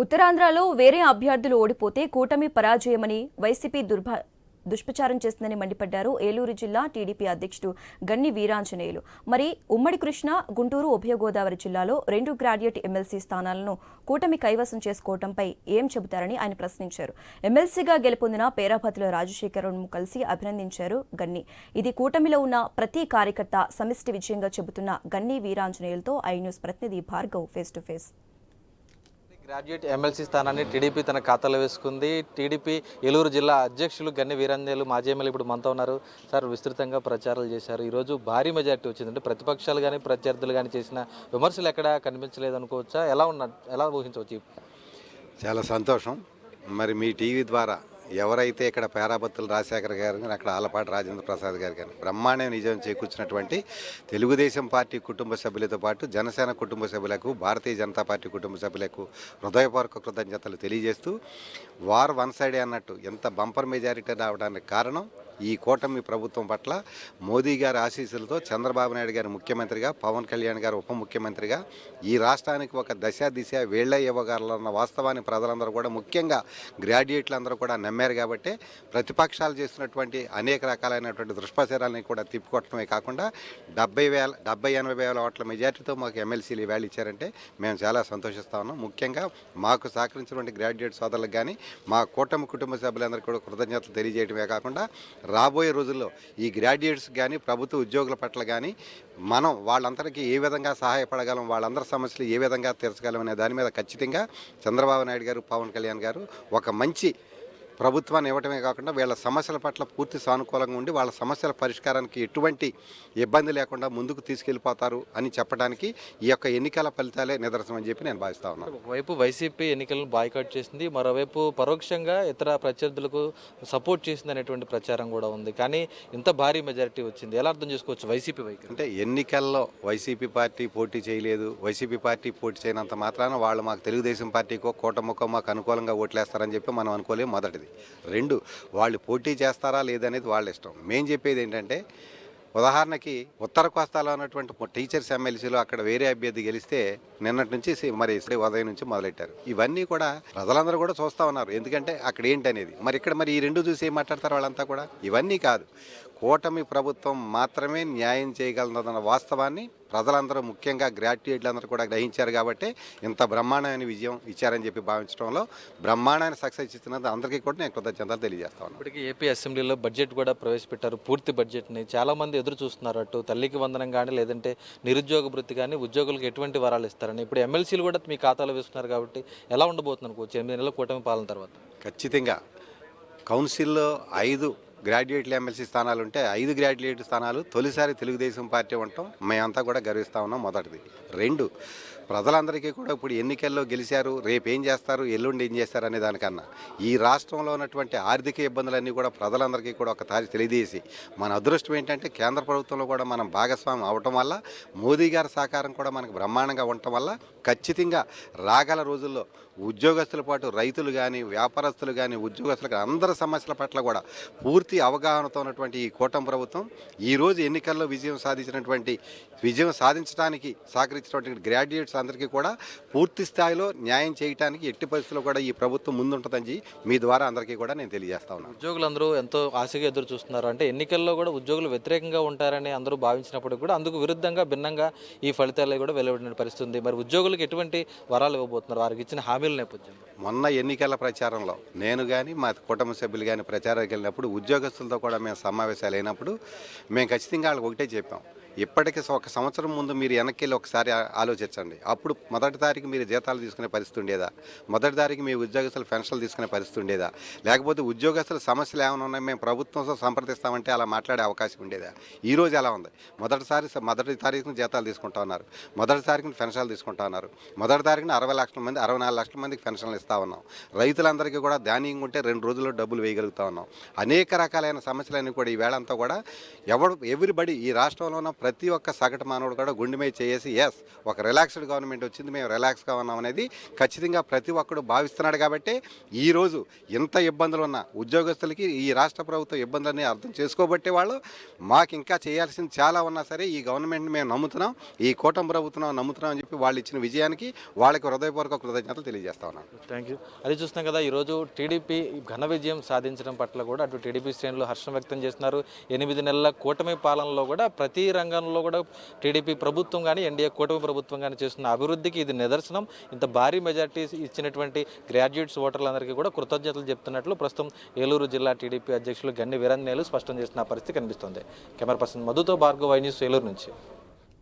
ఉత్తరాంధ్రలో వేరే అభ్యర్థులు ఓడిపోతే కూటమి పరాజయమని వైసీపీ దుర్భ దుష్ప్రచారం చేస్తుందని మండిపడ్డారు ఏలూరు జిల్లా టీడీపీ అధ్యక్షుడు గన్ని వీరాంజనేయులు. మరి ఉమ్మడి కృష్ణ గుంటూరు ఉభయ గోదావరి జిల్లాలో రెండు గ్రాడ్యుయేట్ ఎమ్మెల్సీ స్థానాలను కూటమి కైవసం చేసుకోవడంపై ఏం చెబుతారని ఆయన ప్రశ్నించారు. ఎమ్మెల్సీగా గెలుపొందిన పేరాభతుల రాజశేఖరరావును కలిసి అభినందించారు గన్ని. ఇది కూటమిలో ఉన్న ప్రతి కార్యకర్త సమిష్టి విజయంగా చెబుతున్న గన్ని వీరాంజనేయులతో ఐ న్యూస్ ప్రతినిధి Bhargav face to face. Graduate MLC స్థానాన్ని టీడీపీ తన ఖాతాలో వేసుకుంది. టీడీపీ ఏలూరు జిల్లా అధ్యక్షులు గన్ని వీరంజేలు మాజీ ఎమ్మెల్యే ఇప్పుడు మనతో ఉన్నారు. సార్ విస్తృతంగా ప్రచారాలు చేశారు. ఈరోజు భారీ మెజార్టీ వచ్చింది. అంటే ప్రతిపక్షాలు కానీ ప్రత్యర్థులు కానీ చేసిన విమర్శలు ఎక్కడా కనిపించలేదు అనుకోవచ్చా? ఎలా ఉన్న ఎలా ఊహించవచ్చు? చాలా సంతోషం. మరి మీ టీవీ ద్వారా ఎవరైతే ఇక్కడ పేరాపత్తులు రాజశేఖర్ గారు కానీ అక్కడ ఆలపాటి రాజేంద్ర ప్రసాద్ గారు కానీ బ్రహ్మాండం నిజం చేకూర్చినటువంటి తెలుగుదేశం పార్టీ కుటుంబ సభ్యులతో పాటు జనసేన కుటుంబ సభ్యులకు భారతీయ జనతా పార్టీ కుటుంబ సభ్యులకు హృదయపూర్వక కృతజ్ఞతలు తెలియజేస్తూ వార్ వన్ సైడే అన్నట్టు ఎంత బంపర్ మెజారిటీ రావడానికి కారణం ఈ కూటమి ప్రభుత్వం పట్ల మోదీ గారి ఆశీస్సులతో చంద్రబాబు నాయుడు గారు ముఖ్యమంత్రిగా పవన్ కళ్యాణ్ గారు ఉప ముఖ్యమంత్రిగా ఈ రాష్ట్రానికి ఒక దశ దిశ వేళ్ళ ఇవ్వగలన్న వాస్తవాన్ని ప్రజలందరూ కూడా ముఖ్యంగా గ్రాడ్యుయేట్లందరూ కూడా నమ్మారు కాబట్టి ప్రతిపక్షాలు చేస్తున్నటువంటి అనేక రకాలైనటువంటి దుష్ప్రచారాలని కూడా తిప్పికొట్టడమే కాకుండా డెబ్బై వేల డెబ్బై ఎనభై వేల ఓట్ల మెజార్టీతో మాకు ఎమ్మెల్సీలు ఇవాళ ఇచ్చారంటే మేము చాలా సంతోషిస్తా ఉన్నాం. ముఖ్యంగా మాకు సహకరించినటువంటి గ్రాడ్యుయేట్ సోదరులకు కానీ మా కూటమి కుటుంబ సభ్యులందరికీ కూడా కృతజ్ఞతలు తెలియజేయడమే కాకుండా రాబోయే రోజుల్లో ఈ గ్రాడ్యుయేట్స్ కానీ ప్రభుత్వ ఉద్యోగుల పట్ల కానీ మనం వాళ్ళందరికీ ఏ విధంగా సహాయపడగలం వాళ్ళందరి సమస్యలు ఏ విధంగా తీర్చగలం అనే దాని మీద ఖచ్చితంగా చంద్రబాబు నాయుడు గారు పవన్ కళ్యాణ్ గారు ఒక మంచి ప్రభుత్వాన్ని ఇవ్వటమే కాకుండా వీళ్ళ సమస్యల పట్ల పూర్తి సానుకూలంగా ఉండి వాళ్ళ సమస్యల పరిష్కారానికి ఎటువంటి ఇబ్బంది లేకుండా ముందుకు తీసుకెళ్ళిపోతారు అని చెప్పడానికి ఈ యొక్క ఎన్నికల ఫలితాలే నిదర్శనం అని చెప్పి నేను భావిస్తా ఉన్నాను. ఒకవైపు వైసీపీ ఎన్నికలను బాయ్కాట్ చేసింది మరోవైపు పరోక్షంగా ఇతర ప్రత్యర్థులకు సపోర్ట్ చేసింది అనేటువంటి ప్రచారం కూడా ఉంది. కానీ ఇంత భారీ మెజారిటీ వచ్చింది. ఎలా అర్థం చేసుకోవచ్చు వైసీపీ వైఖరి? అంటే ఎన్నికల్లో వైసీపీ పార్టీ పోటీ చేయలేదు. వైసీపీ పార్టీ పోటీ చేయనంత మాత్రాన వాళ్ళు మాకు తెలుగుదేశం పార్టీకో కూటమికో మాకు అనుకూలంగా ఓట్లేస్తారని చెప్పి మనం అనుకోలేం మొదటిది. రెండు వాళ్ళు పోటీ చేస్తారా లేదనేది వాళ్ళ ఇష్టం. మేం చెప్పేది ఏంటంటే ఉదాహరణకి ఉత్తర కోస్తాలో ఉన్నటువంటి టీచర్స్ ఎమ్మెల్సీలో అక్కడ వేరే అభ్యర్థి గెలిస్తే నిన్నటి నుంచి మరి ఉదయం నుంచి మొదలెట్టారు. ఇవన్నీ కూడా ప్రజలందరూ కూడా చూస్తూ ఉన్నారు. ఎందుకంటే అక్కడ ఏంటనేది? మరి ఇక్కడ మరి ఈ రెండు చూసి ఏం మాట్లాడతారు వాళ్ళంతా కూడా? ఇవన్నీ కాదు. కూటమి ప్రభుత్వం మాత్రమే న్యాయం చేయగలదన్న వాస్తవాన్ని ప్రజలందరూ ముఖ్యంగా గ్రాడ్యుయేట్లందరూ కూడా గ్రహించారు కాబట్టి ఇంత బ్రహ్మాండమైన విజయం ఇచ్చారని చెప్పి భావించడంలో బ్రహ్మాండమైన సక్సెస్ ఇచ్చినందుకు అందరికీ కూడా నేను కృతజ్ఞతలు తెలియజేస్తా ఉన్నాను. ఇప్పటికీ ఏపీ అసెంబ్లీలో బడ్జెట్ కూడా ప్రవేశపెట్టారు పూర్తి బడ్జెట్ని. చాలా మంది ఎదురు చూస్తున్నారు అటు తల్లికి వందనం కానీ లేదంటే నిరుద్యోగ వృత్తి కానీ ఉద్యోగులకు ఎటువంటి వరాలు ఇస్తారని. ఇప్పుడు ఎమ్మెల్సీలు కూడా మీ ఖాతాలో వేస్తున్నారు కాబట్టి ఎలా ఉండబోతుంది అనుకోవచ్చు ఎనిమిది నెలల కూటమి పాలన తర్వాత. ఖచ్చితంగా కౌన్సిల్లో ఐదు గ్రాడ్యుయేట్లు ఎమ్మెల్సీ స్థానాలు ఉంటే ఐదు గ్రాడ్యుయేట్ స్థానాలు తొలిసారి తెలుగుదేశం పార్టీ ఉండటం మేమంతా కూడా గర్విస్తా ఉన్నాం మొదటిది. రెండు ప్రజలందరికీ కూడా ఇప్పుడు ఎన్నికల్లో గెలిచారు రేపు ఏం చేస్తారు ఎల్లుండి ఏం చేస్తారు అనే దానికన్నా ఈ రాష్ట్రంలో ఉన్నటువంటి ఆర్థిక ఇబ్బందులన్నీ కూడా ప్రజలందరికీ కూడా ఒకసారి తెలియజేసి మన అదృష్టం ఏంటంటే కేంద్ర ప్రభుత్వంలో కూడా మనం భాగస్వామ్యం అవటం వల్ల మోదీ గారి సహకారం కూడా మనకు బ్రహ్మాండంగా ఉండటం వల్ల ఖచ్చితంగా రాగల రోజుల్లో ఉద్యోగస్తుల పాటు రైతులు కానీ వ్యాపారస్తులు కానీ ఉద్యోగస్తులు కానీ అందరి సమస్యల పట్ల కూడా పూర్తి అవగాహనతో ఉన్నటువంటి ఈ కూటమి ప్రభుత్వం ఈరోజు ఎన్నికల్లో విజయం సాధించినటువంటి విజయం సాధించడానికి సహకరించినటువంటి గ్రాడ్యుయేట్స్ అందరికీ కూడా పూర్తి స్థాయిలో న్యాయం చేయడానికి ఎట్టి పరిస్థితుల్లో కూడా ఈ ప్రభుత్వం ముందుంటుందని మీ ద్వారా అందరికీ కూడా నేను తెలియజేస్తా ఉన్నాను. ఉద్యోగులందరూ ఎంతో ఆశగా ఎదురు చూస్తున్నారు. అంటే ఎన్నికల్లో కూడా ఉద్యోగులు వ్యతిరేకంగా ఉంటారని అందరూ భావించినప్పుడు కూడా అందుకు విరుద్ధంగా భిన్నంగా ఈ ఫలితాలు కూడా వెలువడిన పరిస్థితి ఉంది మరి ఉద్యోగులకు ఎటువంటి వరాలు ఇవ్వబోతున్నారు? వారికి ఇచ్చిన హామీల నేపథ్యంలో. మొన్న ఎన్నికల ప్రచారంలో నేను కానీ మా కుటుంబ సభ్యులు కానీ ప్రచారానికి వెళ్ళినప్పుడు ఉద్యోగస్తులతో కూడా మేము సమావేశాలు అయినప్పుడు మేము ఖచ్చితంగా వాళ్ళకి ఒకటే చెప్పాం. ఇప్పటికి ఒక సంవత్సరం ముందు మీరు వెనక్కి వెళ్ళి ఒకసారి ఆలోచించండి. అప్పుడు మొదటి తారీఖు మీరు జీతాలు తీసుకునే పరిస్థితి ఉండేదా? మొదటి తారీఖు మీ ఉద్యోగస్తులు పెన్షన్లు తీసుకునే పరిస్థితి ఉండేదా? లేకపోతే ఉద్యోగస్తుల సమస్యలు ఏమైనా ఉన్నాయి? మేము ప్రభుత్వంతో సంప్రదిస్తామంటే అలా మాట్లాడే అవకాశం ఉండేదా? ఈ రోజు ఎలా ఉంది? మొదటిసారి స- మొదటి తారీఖున జీతాలు తీసుకుంటా ఉన్నారు. మొదటి తారీఖున పెన్షన్లు తీసుకుంటా ఉన్నారు. మొదటి తారీఖున అరవై లక్షల మంది అరవై నాలుగు లక్షల మందికి పెన్షన్లు ఇస్తా ఇస్తా ఉన్నాం. రైతులందరికీ కూడా ధాన్యం ఉంటే రెండు రోజుల్లో డబ్బులు వేయగలుగుతా ఉన్నాం. అనేక రకాలైన సమస్యలన్నీ కూడా ఈ వేళంతా కూడా ఎవడు ఎవ్రీబడి ఈ రాష్ట్రంలో ఉన్న ప్రతి ఒక్క సగటు మానవుడు కూడా గుండె మీద చేసి ఎస్ ఒక రిలాక్స్డ్ గవర్నమెంట్ వచ్చింది మేము రిలాక్స్గా ఉన్నాం అనేది ఖచ్చితంగా ప్రతి ఒక్కడు భావిస్తున్నాడు కాబట్టి ఈరోజు ఇంత ఇబ్బందులు ఉన్న ఉద్యోగస్తులకి ఈ రాష్ట్ర ప్రభుత్వ ఇబ్బందులని అర్థం చేసుకోబట్టే వాళ్ళు మాకు ఇంకా చేయాల్సింది చాలా ఉన్నా సరే ఈ గవర్నమెంట్ని మేము నమ్ముతున్నాం ఈ కూటమి ప్రభుత్వం నమ్ముతున్నాం అని చెప్పి వాళ్ళు ఇచ్చిన విజయానికి వాళ్ళకి హృదయపూర్వక కృతజ్ఞతలు తెలియజేస్తా ఉన్నాను. థ్యాంక్ యూ అది చూస్తున్నాం కదా ఈరోజు టీడీపీ ఘన విజయం సాధించడం పట్ల కూడా అటు టీడీపీ శ్రేణులు హర్షం వ్యక్తం చేస్తున్నారు. ఎనిమిది నెలల కూటమి పాలనలో కూడా ప్రతి రంగం తెలంగాణలో కూడా టీడీపీ ప్రభుత్వం కానీ ఎన్డీఏ కూటమి ప్రభుత్వం కానీ చేస్తున్న అభివృద్ధికి ఇది నిదర్శనం. ఇంత భారీ మెజార్టీ ఇచ్చినటువంటి గ్రాడ్యుయేట్స్ ఓటర్లందరికీ కూడా కృతజ్ఞతలు చెప్తున్నట్లు ప్రస్తుతం ఏలూరు జిల్లా టీడీపీ అధ్యక్షులు గన్ని వీరంజనేయులు స్పష్టం చేసిన పరిస్థితి కనిపిస్తుంది. కెమెరా పర్సన్ మధుతో భార్గవ వై న్యూస్ ఏలూరు నుంచి.